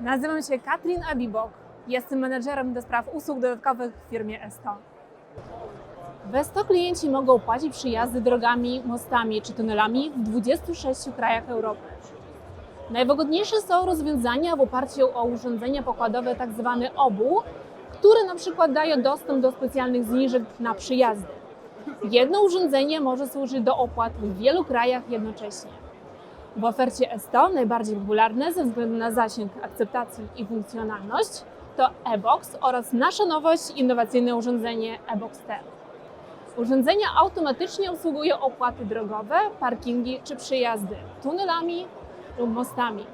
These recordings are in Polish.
Nazywam się Katrin Abibok. Jestem menedżerem do spraw usług dodatkowych w firmie Esto. W Esto klienci mogą płacić przyjazdy drogami, mostami czy tunelami w 26 krajach Europy. Najwygodniejsze są rozwiązania w oparciu o urządzenia pokładowe tzw. OBU, które na przykład dają dostęp do specjalnych zniżek na przyjazdy. Jedno urządzenie może służyć do opłat w wielu krajach jednocześnie. W ofercie Esto najbardziej popularne ze względu na zasięg akceptacji i funkcjonalność to e-box oraz nasza nowość innowacyjne urządzenie e-box T. Urządzenia automatycznie obsługują opłaty drogowe, parkingi czy przejazdy tunelami lub mostami.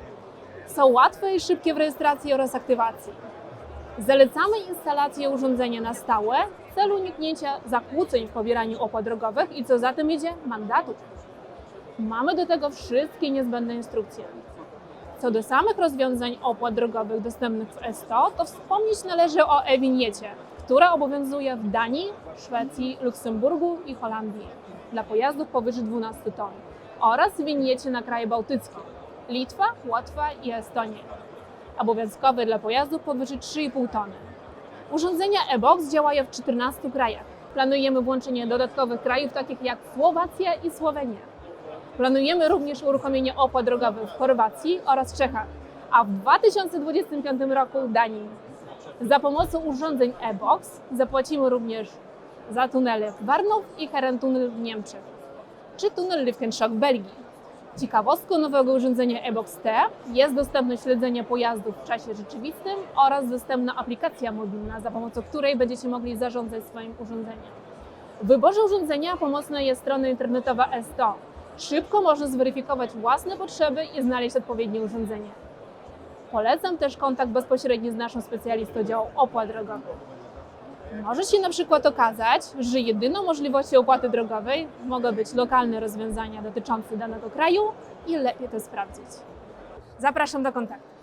Są łatwe i szybkie w rejestracji oraz aktywacji. Zalecamy instalację urządzenia na stałe w celu uniknięcia zakłóceń w pobieraniu opłat drogowych i co za tym idzie mandatów. Mamy do tego wszystkie niezbędne instrukcje. Co do samych rozwiązań opłat drogowych dostępnych w ESTO, to wspomnieć należy o e-winiecie, która obowiązuje w Danii, Szwecji, Luksemburgu i Holandii dla pojazdów powyżej 12 ton oraz winiecie na kraje bałtyckie Litwa, Łotwa i Estonia. Obowiązkowy dla pojazdów powyżej 3,5 tony. Urządzenia e-box działają w 14 krajach. Planujemy włączenie dodatkowych krajów takich jak Słowacja i Słowenia. Planujemy również uruchomienie opłat drogowych w Chorwacji oraz Czechach, a w 2025 roku w Danii. Za pomocą urządzeń e-box zapłacimy również za tunele w Warnow i Herrentunnel w Niemczech, czy tunel Lifkenschok w Belgii. Ciekawostką nowego urządzenia e-box T jest dostępność śledzenia pojazdów w czasie rzeczywistym oraz dostępna aplikacja mobilna, za pomocą której będziecie mogli zarządzać swoim urządzeniem. W wyborze urządzenia pomocna jest strona internetowa S100. Szybko można zweryfikować własne potrzeby i znaleźć odpowiednie urządzenie. Polecam też kontakt bezpośredni z naszą specjalistą działu opłat drogowych. Może się na przykład okazać, że jedyną możliwością opłaty drogowej mogą być lokalne rozwiązania dotyczące danego kraju i lepiej to sprawdzić. Zapraszam do kontaktu.